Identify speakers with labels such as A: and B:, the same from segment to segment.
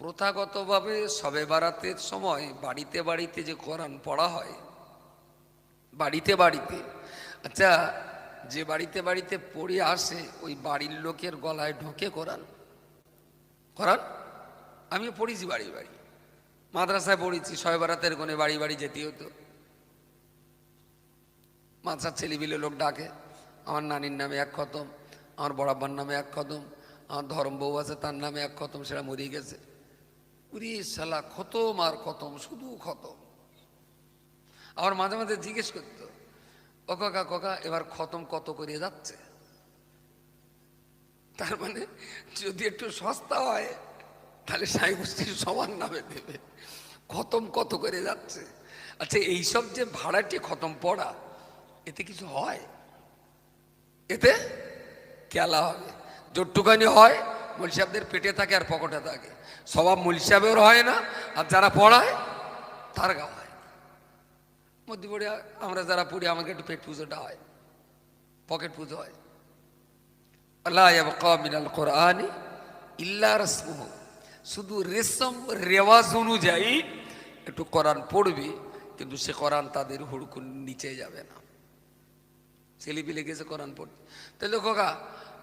A: প্রথাগতভাবে সবে বারাতের সময় বাড়িতে বাড়িতে যে কোরআন পড়া হয়, বাড়িতে বাড়িতে আচ্ছা যে বাড়িতে বাড়িতে পড়ে আসে, ওই বাড়ির লোকের গলায় ঢোকে কোরআন। কোরআন? আমিও পড়েছি বাড়ি বাড়ি। মাদ্রাসায় পড়েছি ছয় বারাতের কোণে বাড়ি বাড়ি যেতে হতো। মাদ্রাসার ছেলেবিলে লোক ডাকে, আমার নানির নামে এক খতম, আমার বড়াব্বার নামে এক খতম, আমার ধর্ম বউ আছে তার নামে এক খতম, সেটা মরিয়ে গেছে। উরি সালা খতম আর খতম, শুধু খতম। আমার মাঝে মাঝে জিজ্ঞেস করতো কাকা কাকা, এবার খতম কত করে যাচ্ছে? তার মানে যদি একটু সস্তা হয়, তাহলে সাই গোষ্ঠীর সমান নামে দেবে। খতম কত করে যাচ্ছে? আচ্ছা এইসব যে ভাড়াটি খতম পড়া, এতে কিছু হয়? এতে কেলা হবে। যটুকানি হয় মুলসাবদের পেটে থাকে আর পকেটে থাকে। স্বভাব মুলসাবের হয় না, আর যারা পড়ায়, তার গা হয়। মধ্যে আমরা যারা পড়ি, আমাকে একটু পেট পুজোটা হয়। পকেট পুজো হয়। আল্লাহ শুধু রেশম, রেওয়াজ অনুযায়ী একটু কোরআন পড়বে, কিন্তু সে কোরআন তাদের হুড়কুন নিচে যাবে না। ছেলে পিলে গেছে কোরআন পড়তে। তাহলে খোকা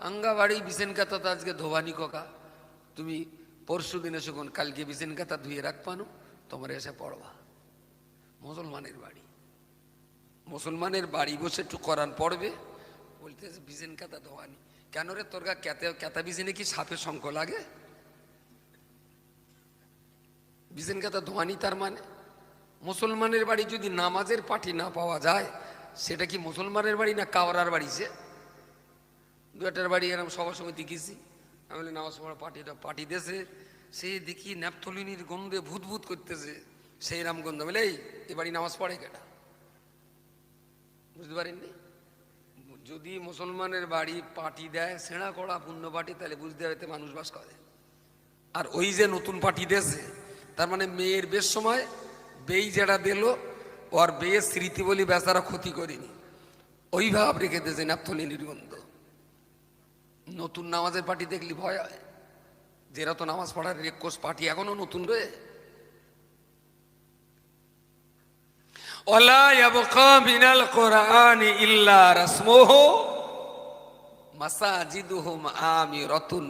A: আঙ্গা বাড়ি বিছেন কাতা তো আজকে ধোবানি খোকা তুমি পরশু দিনে শুকুন কালকে বিছেন কাতা ধুয়ে রাখবানো তোমার এসে পড়বা। মুসলমানের বাড়ি। মুসলমানের বাড়ি বসে একটু কোরআন পড়বে, বলতেছে বিজেন কাতা ধোয়ানি কেন রে তোর গা ক্যাতে ক্যাতা বিজেনে কি সাপের শঙ্খ লাগে? বিজেন কাতা ধোয়ানি তার মানে? মুসলমানের বাড়ি যদি নামাজের পাঠি না পাওয়া যায়, সেটা কি মুসলমানের বাড়ি না কাওরার বাড়ি সে দু একটার বাড়ি এরকম সবার সময় দেখিছি আমি বলি, নামাজ পড়া পার্টিটা, পার্টি দেশে সে দেখি ন্যাপথলিনির গন্ধে ভূত ভূত করতেছে। সেই রাম গন্ধ। বলে, এই, এ বাড়ি নামাজ পড়ে কেটা বুঝতে পারেননি যদি মুসলমানের বাড়ি পার্টি দেয়, সেনা করা পূর্ণ পার্টি, তাহলে বুঝতে হবে মানুষ বাস করে। আর ওই যে নতুন পার্টি দেশে তার মানে মেয়ের বেশ সময় বেই যেটা দিল, ওর বেয়ের স্মৃতি বলি বেচারা ক্ষতি করেনি। ওই ভাব রেখে দিয়েছে ন্যাপথলিনির গন্ধ। নতুন নামাজের পার্টি দেখলি ভয় হয়। যেরা তো নামাজ পড়ার রেকোস পার্টি এখনও নতুন রে। ওলা ইয়াবকা মিনাল কোরআনি ইল্লা রাসমুহু মাসাজিদুহুম আমিরাতুন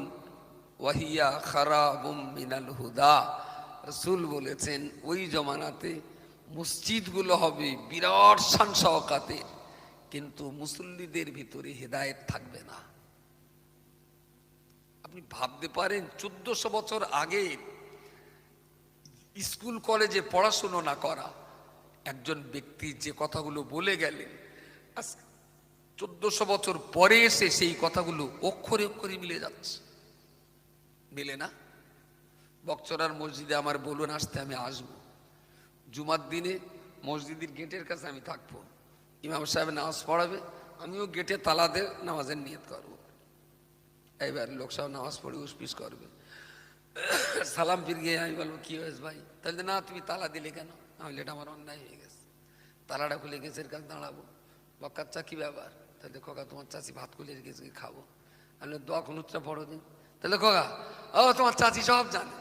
A: ওয়াহিয়া খারাবুম মিনাল হুদা। রাসূল বলেছেন ওই জমানাতে মসজিদগুলো হবে বিরাট শান সহকাতে কিন্তু মুসল্লিদের ভিতরে হেদায়েত থাকবে না। আপনি ভাবতে পারেন, চোদ্দশো বছর আগে স্কুল, কলেজে পড়াশুনো না করা, একজন ব্যক্তি যে কথাগুলো বলে গেলেন চোদ্দশো বছর পরে এসে সেই কথাগুলো অক্ষরে অক্ষরে মিলে যাচ্ছে। মিলে না? বকচরার মসজিদে আমার বলুন, আসতে আমি আসব। জুমার দিনে মসজিদের গেটের কাছে আমি থাকব। ইমাম সাহেব নামাজ পড়াবে, আমিও গেটে তালা দিয়ে নামাজের নিয়ত করব। এবার লোক সব নামাজ পড়ে উসপিস করবে। সালাম ফির গিয়ে আমি বলব, কি হয়েছে ভাই? তাহলে না, তুমি তালা দিলে কেন? আমি এটা আমার অন্যায় হয়ে গেছে। তালাটা খুলে গেছের কাছে দাঁড়াবো। বকার চা কি ব্যাপার? তাহলে খোকা, তোমার চাচি ভাত খুলে রেখেছে খাব। আমি দোয়া খুনুতটা পড়ো দিন। তাহলে খোকা, ও, তোমার চাচি সব জানে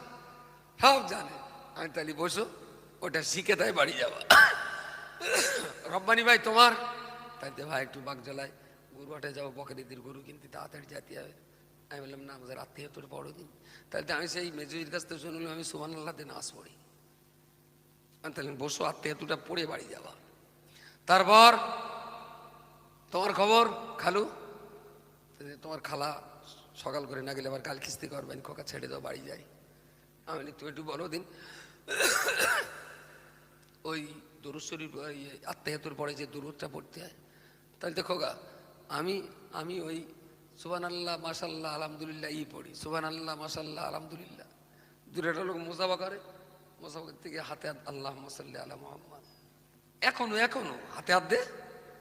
A: সব জানে। আমি তাহলে বসো, ওটা শিখে তাই বাড়ি যাবা। রব্বানি ভাই, তোমার? তাইতে ভাই, একটু বাঘ জ্বলায় গরু হাটে যাব বকরিদের গরু কিনতে, তাড়াতাড়ি যেতে হবে। আমি বললাম, না, আমাদের আত্মীয় তোর বড় দিন। তাহলে তো আমি সেই মেজুরির কাছ থেকে শুনলাম, আমি সুমান আল্লাহ দিন নামাজ পড়ি। আমি তাহলে বসো আত্মীয়তুটা পড়ে বাড়ি যাবা তারপর তোমার খবর, খালু? তোমার খালা সকাল করে না গেলে আবার কাল কিস্তি করবেন, খোকা ছেড়ে দাও, বাড়ি যাই। আমি তুই একটু বলো দিন। ওই দরুদ শরীফ আত্মাহাতুর পরে যে দরুদটা পড়তে হয়, তাহলে দেখো গা আমি আমি ওই সুবান আল্লাহ মাসাল্লাহ আলহামদুলিল্লাহ ই পড়ি। সুবান আল্লাহ মাসাল্লাহ আলহামদুলিল্লাহ দূরেটা লোক মোসাফা করে, মোসাফা থেকে হাতে হাত আল্লাহ মসাল্লি আলা মোহাম্মদ। এখনও এখনও হাতে হাত দে,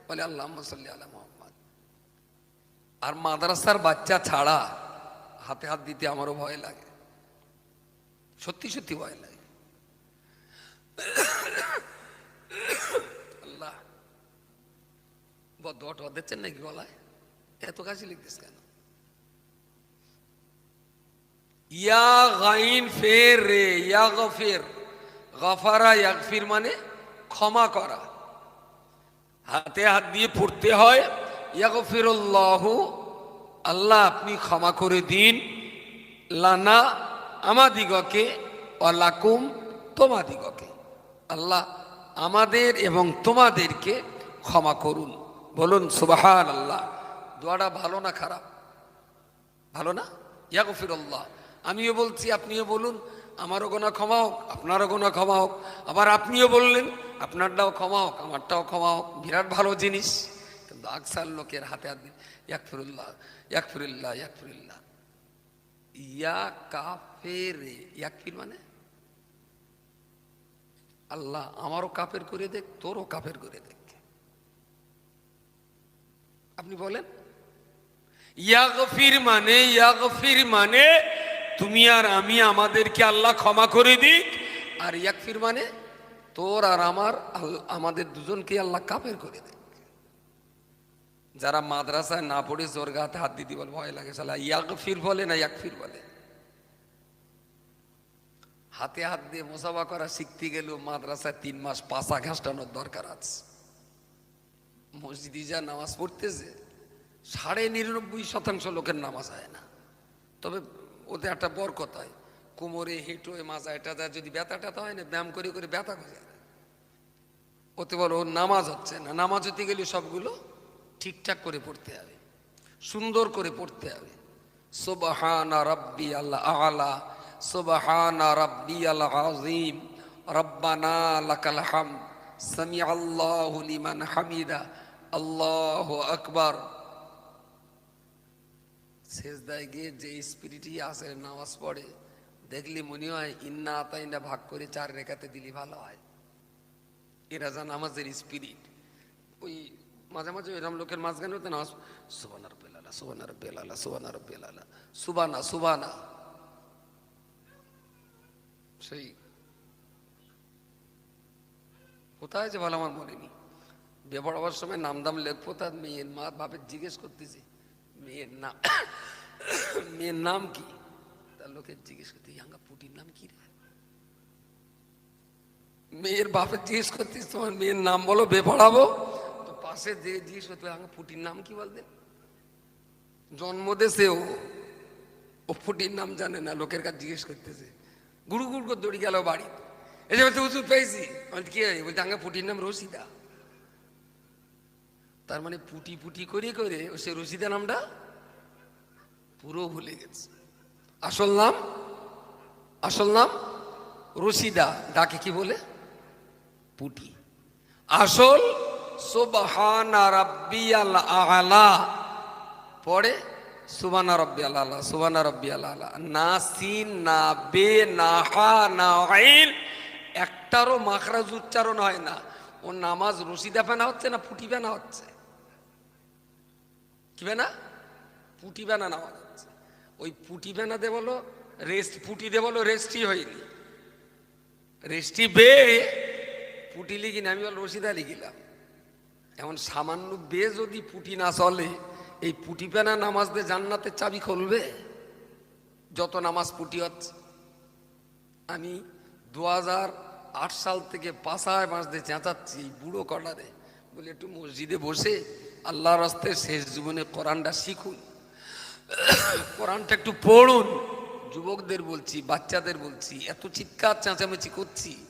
A: বলে আল্লাহ মসাল্লি আলা মোহাম্মদ। আর মাদ্রাসার বাচ্চা ছাড়া হাতে হাত দিতে আমারও ভয় লাগে। সত্যি সত্যি ভয় লাগে। আল্লাহ। বদ দিচ্ছেন নাকি গলায়? এত কাশি লিখতেছ কেন ইয়া গাইন ফের রে, ইয়া গফের। গফারা ইয়াগফির মানে ক্ষমা করা। হাতে হাত দিয়ে পড়তে হয়। ইয়াগফিরুল্লাহ, আল্লাহ আপনি ক্ষমা করে দিন। লানা আমাদিগকে অলাকুম তোমাদিগকে। আল্লাহ আমাদের এবং তোমাদেরকে ক্ষমা করুন। বলুন সুবাহান আল্লাহ দোয়াটা ভালো না খারাপ? ভালো না? ইয়াগফিরুল্লাহ। আমিও বলছি, আপনিও বলুন, আমারও গোনা ক্ষমা হোক, আপনারও গোনা ক্ষমা হোক। আবার আপনিও বললেন, আপনারটাও ক্ষমা হোক, আমারটাও ক্ষমা হোক। বিরাট ভালো জিনিস, কিন্তু আকসার লোকের হাতে হাত দিন ইয়াকফিরুল্লাহ ইয়াকফিরুল্লাহ ইয়াকফিরুল্লাহ ইয়া কাফের ইয়াকফির মানে? আল্লাহ আমারও কাফের করে দেখ, তোরও কাফের করে দেখ। আপনি বলেন? ইয়াগফির মানে ইয়াগফির মানে তুমি আর আমি আমাদেরকে আল্লাহ ক্ষমা করে দিক। আর ইয়াকফির মানে তোর আর আমার, আমাদের দুজনকে আল্লাহ কাপের করে দেয়। যারা মাদ্রাসায় না পড়ে জোর গাতে হাত দিতে বলে, ভয় লাগে সালা ইয়াকফির বলে না ইয়াকফির বলে? হাতে হাত দিয়ে মোসাফা করা শিখতে গেলেও মাদ্রাসায় তিন মাস পাশা ঘাসটানোর দরকার আছে। মসজিদে যা নামাজ পড়তেছে সাড়ে নিরানব্বই শতাংশ লোকের নামাজ হয় না। তবে ওতে একটা বরকত হয়। কোমরে, হেঁটোয় মাজা এটা যা যদি ব্যথা ট্যাথা হয় না, ব্যায়াম করে করে ব্যথা হয়ে ওতে বলো, ওর নামাজ হচ্ছে না। নামাজ হতে গেলে সবগুলো ঠিকঠাক করে পড়তে হবে। সুন্দর করে পড়তে হবে। সুবহানা রাব্বি আল্লাহ আলা, সুবহানা রাব্বি আল্লাহ আজিম রব্বানা লাকাল হাম সামি আল্লাহু লিমান হামিদা। আল্লাহু আকবার। শেষদায় গিয়ে যে স্পিরিটই আসে, নামাজ পড়ে, দেখলি মনে হয়, ইন্না আতাইনা ভাগ করে চার রেখাতে দিলি ভালো হয়। এরা যা নামাজের স্পিরিট। ওই মাঝে মাঝে এরম লোকের মাঝখানে হতে নামাজ সুবানা রব্বেল আলা সুবানা রব্বেল আলা সুবানা সুবানা সেই কোথায় যে ভালো আমার মনে নেই। বিয়ে পড়াবার সময় নাম দাম লেখবো তার মেয়ের মা বাপের জিজ্ঞেস করতেছে মেয়ের নাম মেয়ের নাম কি তার লোকের জিজ্ঞেস করতে ইয়াঙ্গা পুটির নাম কি রে মেয়ের বাপের জিজ্ঞেস করতিস তোমার মেয়ের নাম বলো বে পড়াবো তো পাশে যে জিজ্ঞেস করতে আমাকে পুটির নাম কি বলতেন জন্ম দেশে ও ফুটির নাম জানে না লোকের কাছে জিজ্ঞেস করতেছে গুড়ু গুড় করে দৌড়ি গেল বাড়ি যে বলতে উঁচু পেয়েছি কি হয় বলতে আঙ্গা ফুটির নাম রসিদা তার মানে পুটি পুটি করে করে ও সে রশিদা নামটা পুরো ভুলে গেছে। আসল নাম? আসল নাম? রশিদা। ডাকে কি বলে? পুটি। আসল, সুবহানা রাব্বিয়াল আলা। পরে সুবানা রব্বি আল্লাহ সুবানা রব্বি আল্লাহ না সিন, না বে, না হা, না আইন। একটারও মাখরাজ উচ্চারণ হয় না। ও নামাজ রশিদা ফেনা হচ্ছে না পুটি ফেনা হচ্ছে? কি বেনা? পুটি বেনা নামাজ হচ্ছে। ওই পুটি ফেনাতে বলো রেস্ট পুটিতে বলো রেস্টই হয়নি। রেস্টি বে পুটি লিখি না আমি বল রশিদা লিখিলাম। এমন সামান্য বে যদি পুটি না চলে, এই পুটি পেনা নামাজ দিয়ে জান্নাতের চাবি খুলবে? যত নামাজ পুটি হচ্ছে। আমি দু আট সাল থেকে পাশায় বাঁচতে চেঁচাচ্ছি বুড়ো কটারে। বলে একটু মসজিদে বসে আল্লাহর রাস্তায় শেষ জীবনে কোরআনটা শিখুন। কোরআনটা একটু পড়ুন। যুবকদের বলছি বাচ্চাদের বলছি এত চিৎকার চেঁচামেচি করছি।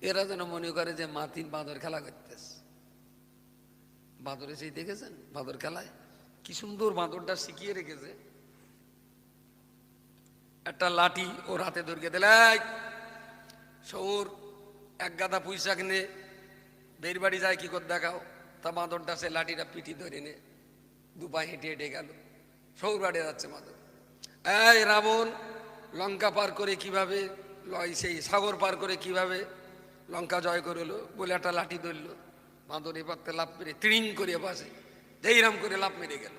A: এরা যেন মনে করে যে মাতিন বাঁদর খেলা করতেছে। বাঁদরে সেই দেখেছেন? বাঁদর খেলায়? কি সুন্দর বাঁদরটা শিখিয়ে রেখেছে। একটা লাঠি ও রাতে ধরিয়ে দিলে "এই, সৌর এক গাদা পুঁইশাক নে। বের বাড়ি যায় কি করে দেখাও। তা বাঁদরটা সে লাঠিটা পিঠি ধরে নে, দু পায়ে হেঁটে হেঁটে গেল। সৌর বাড়ি যাচ্ছে বাঁদর। এই রাবণ, লঙ্কা পার করে কীভাবে সেই সাগর পার করে কীভাবে লঙ্কা জয় করল, বলে একটা লাঠি ধরলো। বাঁদর এবার তে লাভ মেরে তিরিং করে বাসে যেইরাম করে লাভ মেরে গেল।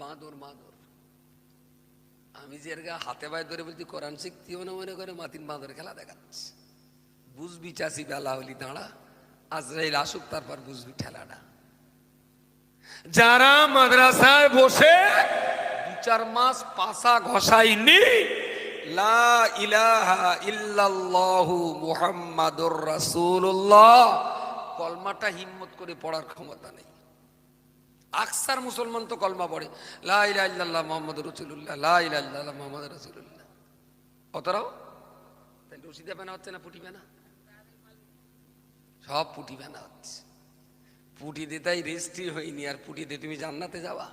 A: বাঁদর বাঁদর। আমি যে এর হাতে পায়ে ধরে বলছি, কোরআন শিখতে মনে মনে করে মাতিন বাঁদর খেলা দেখাচ্ছে। বুঝবি চাষি বেলা হলি দাঁড়া। আজরাইল আসুক, তারপর বুঝবি ঠেলাটা যারা মাদ্রাসায় বসে দু চার মাস পাশা ঘষাইনি লা ইলাহা ইল্লাল্লাহু মুহাম্মাদুর রাসূলুল্লাহ, কলমাটা হিম্মত করে পড়ার ক্ষমতা নেই। আকসার মুসলমান তো কলমা পড়ে, লা ইলাহা ইল্লাল্লাহ মুহাম্মাদুর রাসূলুল্লাহ, লা ইলাহা ইল্লাল্লাহ মুহাম্মাদুর রাসূলুল্লাহ। অতরাও? তাই রশিদা বেনা হচ্ছে না পুটি বেনা সব পুটি বেনা হচ্ছে পুটি দিতাই রেজিস্ট্রি হয়নি। আর পুটি দিয়ে তুমি জান্নাতে যাওয়া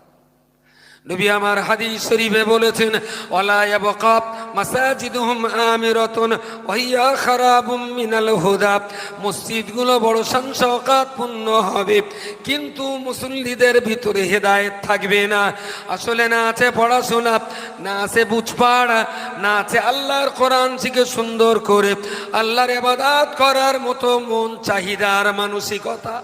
A: নবী আমার হাদিস শরীফে বলেছেন, ওয়ালা ইয়াবকা মাসাজিদুহুম আমিরাতুন ওয়া খারাবুম মিনাল হুদা। মসজিদগুলো বড় সংসকাতপূর্ণ হবে, কিন্তু মুসল্লিদের ভিতরে হেদায়েত থাকবে না। আসলে না আছে পড়াশোনা, না আছে বুঝপাড়া, না আছে আল্লাহর কোরআন শিখে সুন্দর করে। আল্লাহর ইবাদত করার মতো মন, চাহিদার মানসিকতা